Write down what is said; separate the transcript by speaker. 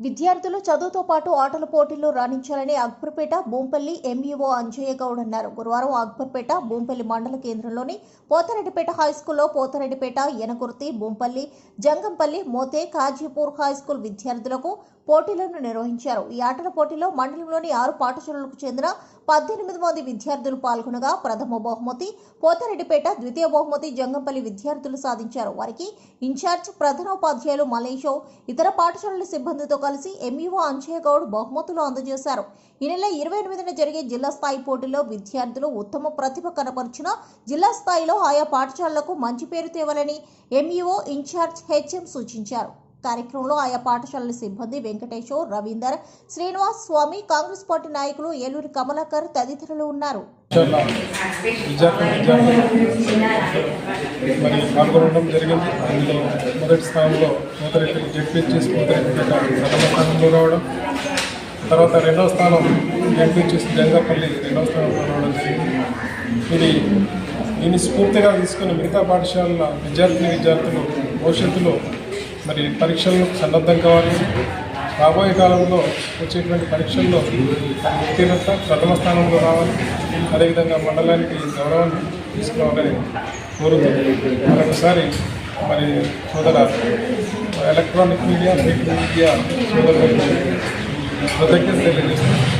Speaker 1: విద్యార్థులు చదువుతో పాటు ఆటల పోటీల్లో రాణించాలని అక్బర్పేట బూంపల్లి ఎంఈఓ అంజయ్య గౌడ్ అన్నారు. గురువారం అక్బర్పేట బూంపల్లి మండల కేంద్రంలోని పోతారెడ్డిపేట హైస్కూల్లో పోతారెడ్డిపేట యనకుర్తి బూంపల్లి జంగంపల్లి మోతే కాజీపూర్ హైస్కూల్ విద్యార్థులకు పోటీలను నిర్వహించారు. ఈ ఆటల పోటీలో మండలంలోని ఆరు పాఠశాలలకు చెందిన పద్దెనిమిది మంది విద్యార్థులు పాల్గొనగా ప్రథమ బహుమతి పోతారెడ్డిపేట ద్వితీయ బహుమతి జంగంపల్లి విద్యార్థులు సాధించారు. వారికి ఇన్ఛార్జ్ ప్రధానోపాధ్యాయులు మలేషో ఇతర పాఠశాలల సిబ్బందితో కలిసి ఎంఈఓ అంజయ్య గౌడ్ బహుమతులు అందజేశారు. ఈ నెల ఇరవై ఎనిమిదిన జరిగే జిల్లా స్థాయి పోటీలో విద్యార్థులు ఉత్తమ ప్రతిభ కనపరిచిన జిల్లా స్థాయిలో ఆయా పాఠశాలలకు మంచి పేరు తేవాలని ఎంఈఓ ఇన్ఛార్జ్ హెచ్ఎం సూచించారు. కార్యక్రమంలో ఆయా పాఠశాలల సిబ్బంది వెంకటేశ్వర్ రవీందర్ శ్రీనివాస్ స్వామి కాంగ్రెస్ పార్టీ నాయకులు ఏలూరి కమలాకర్ తదితరులు ఉన్నారు.
Speaker 2: పాల్గొనడం జరిగింది. అందులో మొదటి స్థానంలో నూతరెడ్డి జడ్పీహెచ్ఎస్ నూతరెడ్డిపేట ప్రథమ స్థానంలో రావడం తర్వాత రెండవ స్థానం జడ్పీహెచ్ఎస్ జంగపల్లి రెండవ స్థానంలో రావడం జరిగింది. ఇది దీన్ని స్ఫూర్తిగా తీసుకుని మిగతా పాఠశాలల విద్యార్థిని విద్యార్థులు భవిష్యత్తులో మరి పరీక్షలకు సన్నద్ధం కావాలి. రాబోయే కాలంలో వచ్చేటువంటి పరీక్షల్లో ఉత్తీర్ణత ప్రథమ స్థానంలో రావాలి. అదేవిధంగా మండలానికి గౌరవాన్ని తీసుకురావాలని కోరుతుంది మరొకసారి మరి సోదర ఎలక్ట్రానిక్ మీడియా మీడియా సోదరులకు కృతజ్ఞత తెలియజేస్తున్నాను.